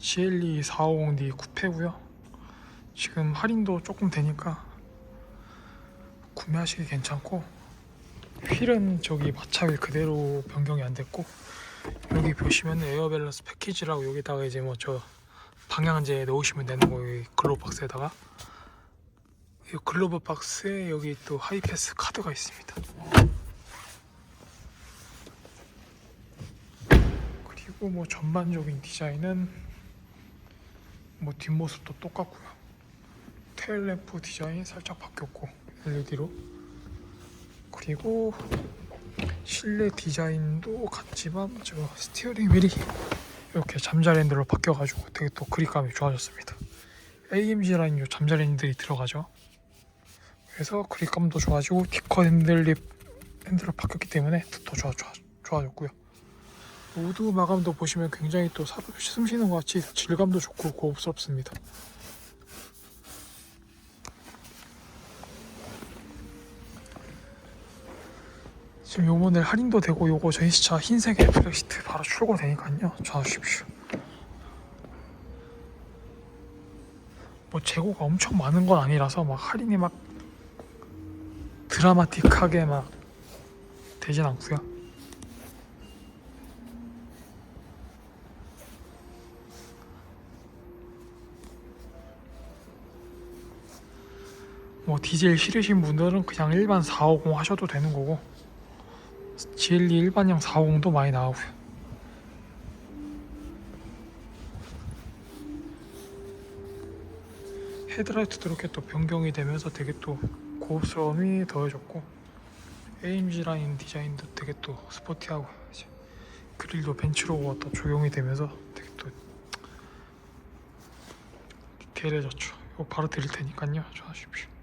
GLE 450D 쿠페고요. 지금 할인도 조금 되니까 구매하시기 괜찮고 휠은 저기 마차 휠 그대로 변경이 안 됐고 여기 보시면 에어 밸런스 패키지라고 여기다가 이제 뭐 저 방향제 넣으시면 되는 거예요. 이 글로브 박스에다가 이 글로브 박스에 여기 또 하이패스 카드가 있습니다. 그리고 뭐 전반적인 디자인은 뭐 뒷모습도 똑같고요. 테일 램프 디자인 살짝 바뀌었고 LED로 그리고 실내 디자인도 같지만 저 스티어링 휠이 이렇게 핸들로 바뀌어가지고 되게 또 그립감이 좋아졌습니다. AMG 라인 요 잠잘 핸들이 들어가죠. 그래서 그립감도 좋아지고 티커 핸들립 핸들로 바뀌었기 때문에 더 좋아, 좋아, 좋아졌고요. 우드 마감도 보시면 굉장히 또 사람 숨 쉬는 것 같이 질감도 좋고 고급스럽습니다. 지금 요 모델 할인도 되고 요거 전시차 흰색 에프렉시트 바로 출고되니까요. 찾아주십시오. 뭐 재고가 엄청 많은 건 아니라서 막 할인이 막 드라마틱하게 막 되진 않고요 뭐 디젤 싫으신 분들은 그냥 일반 450 하셔도 되는 거고 GLE 일반형 450도 많이 나오고요. 헤드라이트도 이렇게 또 변경이 되면서 되게 또 고급스러움이 더해졌고 AMG 라인 디자인도 되게 또 스포티하고 그릴도 벤츠로가 또 적용이 되면서 되게 또 디테일해졌죠. 이거 바로 드릴 테니까요. 좋아하십시오.